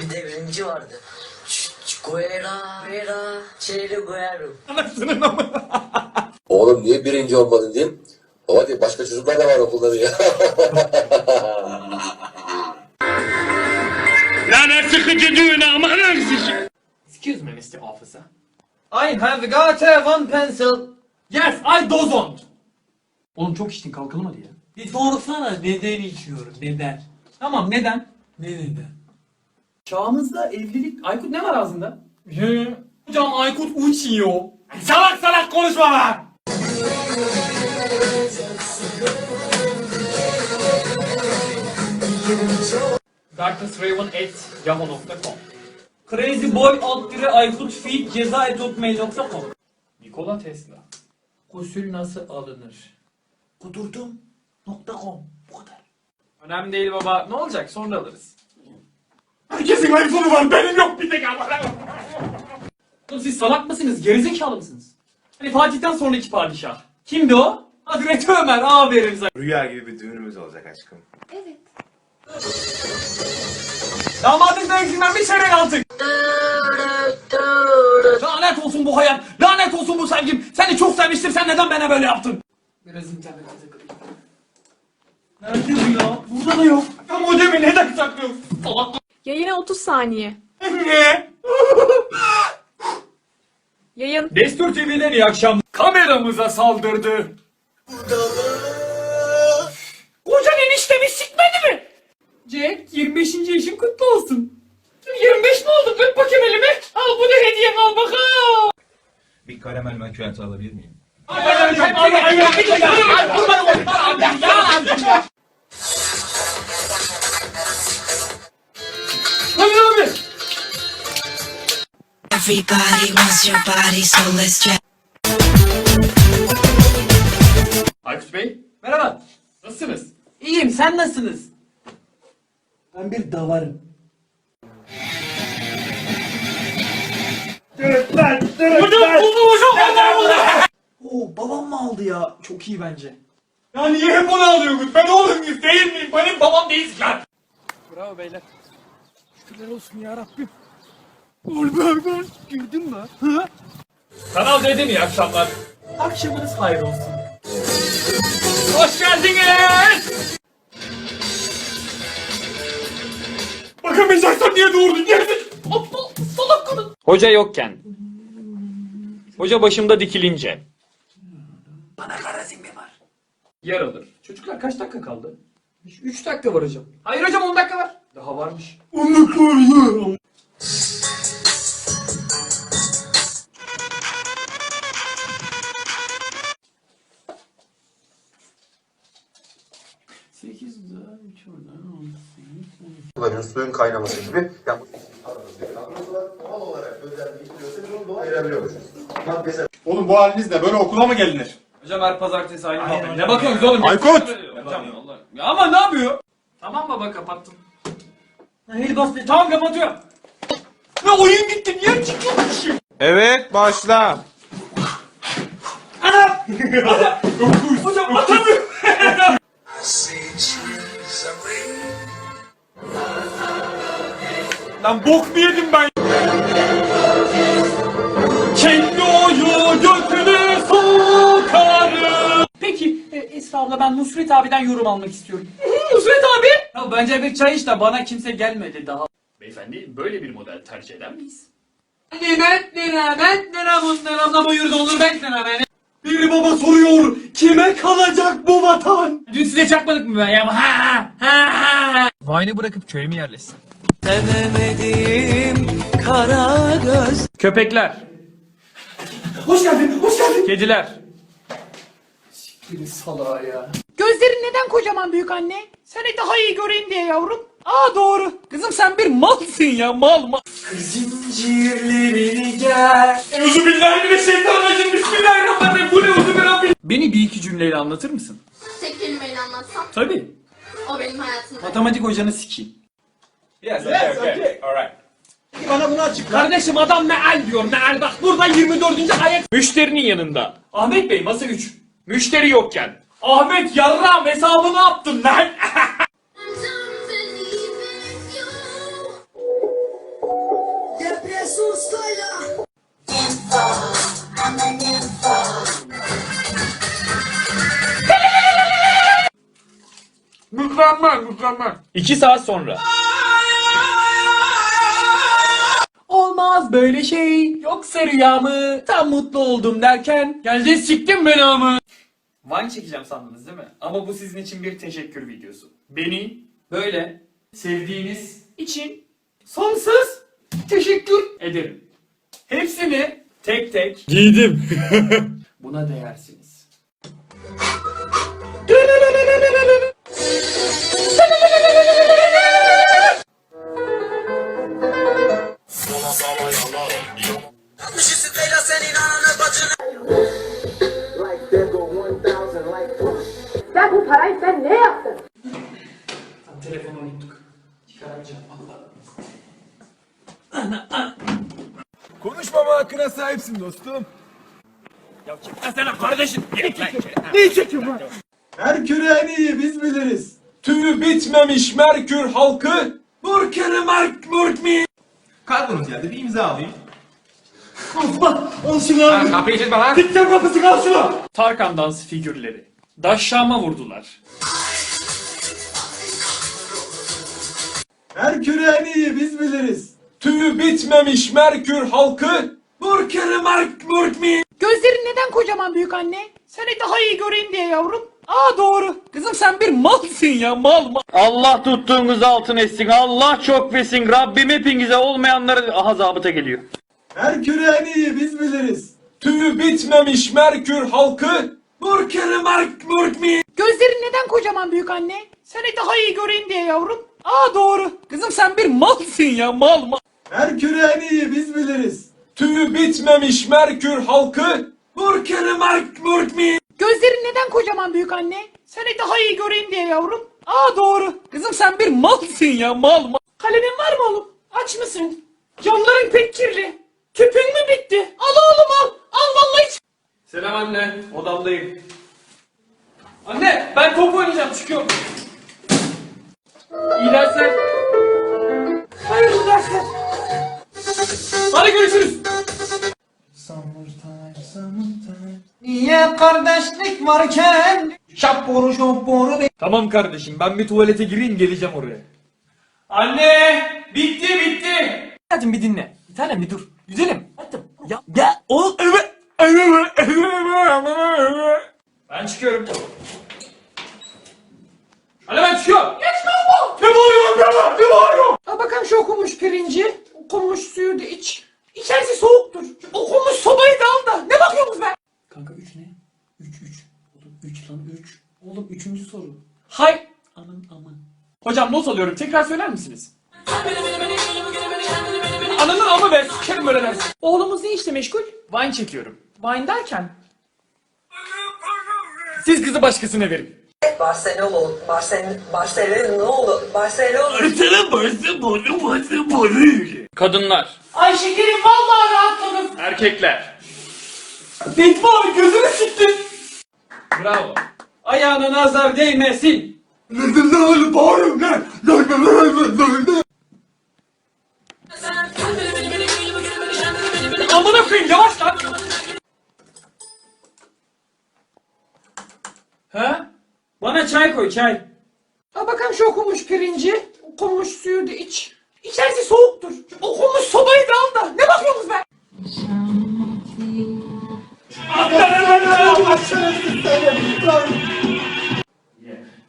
Bir devrimci vardı. Guerra, Guerra, Che Guerra. Oğlum niye birinci olmadın diyeyim. Baba diye başka çocuklar da var okulda diye. Excuse me, Mr. Officer. I have got a one pencil. Yes, I don't. Oğlum çok içtin kalkalım hadi ya. Bir sorsana neden içiyorum neden? Tamam neden? Ne neden? Çağımızda evlilik... Aykut ne var ağzında? Hocam Aykut uçuyor. Salak salak konuşma lan! darknessraven.yahoo.com Crazyboy alt dire Aykut feed ceza et hotmail.com Nikola Tesla Gusül nasıl alınır? Kudurdum. Nokta com. Bu kadar. Önemli değil baba. Ne olacak? Sonra alırız. Herkesin iPhone'u var. Benim yok bir tek ama. Oğlum siz salak mısınız? Gerizekalı mısınız? Hani Fatih'ten sonraki padişah. Kimdi o? Hazreti Ömer. Aferin sana. Rüya gibi bir düğünümüz olacak aşkım. Damadın dövüşünden bir çeyrek aldık. Lanet olsun bu hayat. Lanet olsun bu sevgim. Seni çok sevmiştim. Sen neden bana böyle yaptın? Biraz internete takılayım. Nerede bu ya? Burada da yok. Ya modemi neden saklıyorsun? Salak Yayına 30 saniye. ne? Yayın. Destur TV'den iyi akşam. Kameramıza saldırdı. Kocan eniştemi sikmedi mi? Jack 25. yaşın kutlu olsun. 25 mi oldu? Öp bakayım elimi. Al bu da hediyem al bakalım. Bir karamel macchiato alabilir miyim? Everybody wants your body, so let's try. Aykut Bey. Merhaba. Nasılsınız? İyiyim sen nasılsınız? Ben bir davarım. Buldum hocam. Allah Allah. Oo babam mı aldı ya? Çok iyi bence. Ya niye hep onu alıyorsunuz? Ben oğlum muyuz değil miyim? Benim babam değiliz lan. Bravo beyler. Şükürler olsun yarabbim. Oğlum Kanal D'de mi iyi akşamlar? Akşamınız hayır olsun. Hoş geldiniz. Bakamayacaksan niye doğurdun? Gerizek. Aptal salak kadın. Hoca yokken. Hoca başımda dikilince. Bana kara zimmi var. Yer alır. Çocuklar kaç dakika kaldı? 3 dakika var hocam. Hayır hocam 10 dakika var. Daha varmış. 10 dakika var ya. Suyun kaynaması gibi. Yani Oğlum bu halinizle böyle okula mı gelinir? Hocam her pazartesi aynı muhabbet. Ne bakıyorsunuz oğlum? Aykut! Hocam Allah. Ya ama ne yapıyor? Tamam baba kapattım. Hayır bastı. Tamam kapatıyorum. Ne oyun gitti niye çıkıyormuşum? Evet başla. Hocam bok mu yedim ben? Kendi oyu götüne sokarım. Peki e, Esra abla ben Nusret abiden yorum almak istiyorum. Nusret abi. Ya bence bir çay iç de bana kimse gelmedi daha. Beyefendi böyle bir model tercih eder miyiz? Nimet nimet nimet nimet buyur olur bekle beni. Bir baba soruyor kime kalacak bu vatan? Dün size çakmadık mı ben ya? Ha ha ha. Vine'ı bırakıp köye mi yerleşsin? Sevemedim kara göz. Köpekler. Hoş geldin, hoş geldin. Kediler. Biri salağa ya. Gözlerin neden kocaman büyük anne? Seni daha iyi göreyim diye yavrum. Aa doğru. Kızım sen bir malsın ya mal mal. Zincirlerini gel. Euzubillahimineşşeytanirracim. Bismillahirrahmanirrahim. Bu ne uzun Beni bir iki cümleyle anlatır mısın? Tek kelimeyle anlatsam Tabii. o benim hayatımda. Matematik hocanı sikeyim. Yes, okay, Yes, okay. okay. All right. Peki bana bunu açıkla. Kardeşim adam meal diyor meal. Bak burada 24. ayet. Müşterinin yanında. Ahmet Bey masa 3. Müşteri yokken. Ahmet yarram hesabını yaptın lan. Depresyon style. mükemmel mükemmel. 2 saat sonra. Olmaz böyle şey. Yoksa rüya mı? Tam mutlu oldum derken geldi siktim belamı. Vine çekeceğim sandınız değil mi? Ama bu sizin için bir teşekkür videosu. Beni böyle sevdiğiniz için sonsuz teşekkür ederim. Hepsini tek tek giydim. Buna değersiniz. Hakkına sahipsin dostum. Merkür en iyi biz biliriz. Tüyü bitmemiş Merkür halkı. Burkeri Merk Murk mi? Kargonuz geldi bir imza alayım. Tarkan dans figürleri. Daşşama vurdular. Merkür en iyi biz biliriz. Tüyü bitmemiş Merkür halkı. Burkeri Merk Murk mi? Gözlerin neden kocaman büyük anne? Seni daha iyi göreyim diye yavrum. Aa doğru. Kızım sen bir malsın ya mal mal. Allah tuttuğunuz altın etsin. Allah çok versin. Rabbim hepinize olmayanları aha zabıta geliyor. Merkür en iyi biz biliriz. Tüyü bitmemiş Merkür halkı. Burkeri Merk Murk mi? Gözlerin neden kocaman büyük anne? Seni daha iyi göreyim diye yavrum. Aa doğru. Kızım sen bir malsın ya mal mal. Merkür en iyi biz biliriz. Tüyü bitmemiş Merkür halkı. Burkeri Merk Murk mi? Gözlerin neden kocaman büyük anne? Seni daha iyi göreyim diye yavrum. Aa doğru. Kızım sen bir malsın ya mal mal. Kalemin var mı oğlum? Aç mısın? Camların pek kirli. Tüpün mü bitti? Al oğlum al. Al vallahi hiç. Selam anne. Odamdayım. Anne ben top oynayacağım. Çıkıyorum. İyi dersler. Hayırlı dersler. Hadi görüşürüz. Niye kardeşlik varken şapboru şopboru Tamam kardeşim ben bir tuvalete gireyim geleceğim oraya. Anne bitti bitti. Hadi bir dinle. Bir tanem bir dur. Güzelim. Hadi. Ya ya o evet. Ben çıkıyorum. Hadi ben çıkıyorum. Geç kalma. Ne bağırıyorsun be? Ne bağırıyorsun? Al bakalım şu okunmuş pirinci. Okunmuş suyu da iç. İçerisi soğuktur. Okunmuş sobayı da al da. Ne bakıyorsunuz be? Kanka 3 ne? 3 3. Oğlum 3 lan 3. Oğlum 3. soru. Hay. Aman aman. Hocam not alıyorum. Tekrar söyler misiniz? Ananın amı be. Sikerim böyle dersin. Oğlumuz ne işle meşgul? Wine çekiyorum. Wine derken. Siz kızı başkasına verin. Barcelona, Barcelona, Barcelona, Barcelona. Kadınlar. Ay şekerim vallahi rahatladım. Erkekler. Necmi abi gözünü siktin. Bravo. Ayağına nazar değmesin. Amına koyayım yavaş lan. Ha? Bana çay koy çay. Al bakalım şu okunmuş pirinci. Okunmuş suyu da iç. İçerisi soğuktur. Okunmuş sobayı da al da. Ne bakıyorsunuz be?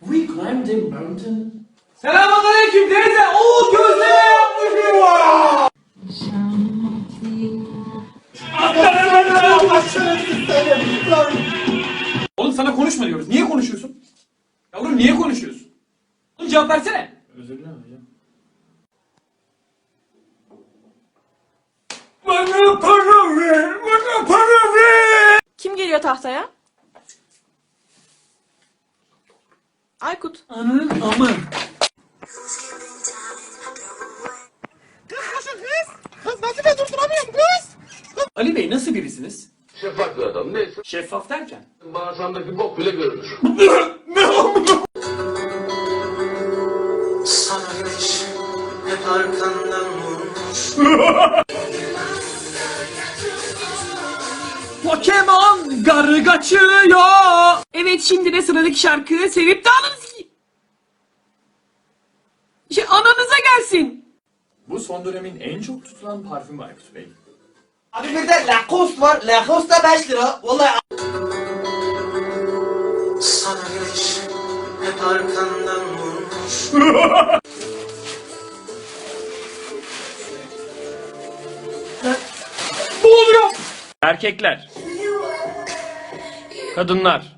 We climbed a mountain. Selamünaleyküm teyze. Oo gözleme yapmışım var. Oğlum sana konuşma diyoruz. Niye konuşuyorsun? Yavrum niye konuşuyorsun? Oğlum cevap versene. Özür dilerim hocam. Bana para ver. Bana para ver. Kim geliyor tahtaya? Aykut. Ananın amı. Ali Bey nasıl birisiniz? Şeffaf bir adam. Neyse. Şeffaf derken? Bağırsamdaki bok bile görünür. Pokemon garı kaçıyor. Evet şimdi de sıradaki şarkı sevip de alınız ki. Şey, ananıza gelsin. Bu son dönemin en çok tutulan parfümü Aykut Bey. Abi bir de Lacoste var. Lacoste da 5 lira. Vallahi Sana geliş hep arkandan vurmuş. Erkekler. Kadınlar.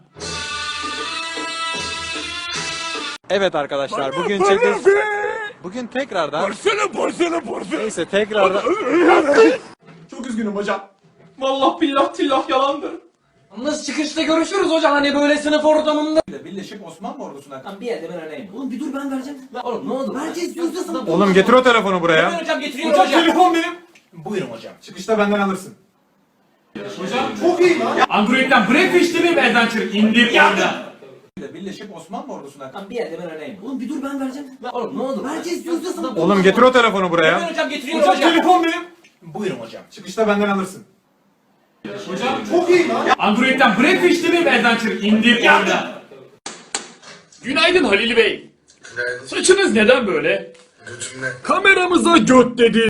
Evet arkadaşlar bugün çekiş... Bugün tekrardan... Neyse tekrardan... Çok üzgünüm hocam. Vallahi billah tillah yalandır. Yalnız çıkışta görüşürüz hocam hani böyle sınıf ortamında. Birleşip Osmanlı ordusuna Lan bir yerde ben öyleyim. Oğlum bir dur ben vereceğim. Lan oğlum ne oldu? Vereceğiz yüzde sana. Oğlum getir o telefonu buraya. Hocam getiriyorum hocam. Telefon benim. Buyurun hocam. Çıkışta benden alırsın. Android'den Breakfast TV ve Adventure indir oyna. Birleşip Osmanlı ordusuna Lan bir yerde ben öyleyim. Oğlum bir dur ben vereceğim. Lan oğlum ne oldu? Vereceğiz yüzde sana. Oğlum getir o telefonu buraya. hocam getiriyorum hocam. Telefon benim. Buyurun hocam. Çıkışta benden alırsın. Android'den Breakfast TV ve Adventure indir oyna. Günaydın Halil Bey. Saçınız neden böyle? Kameramıza göt dedi.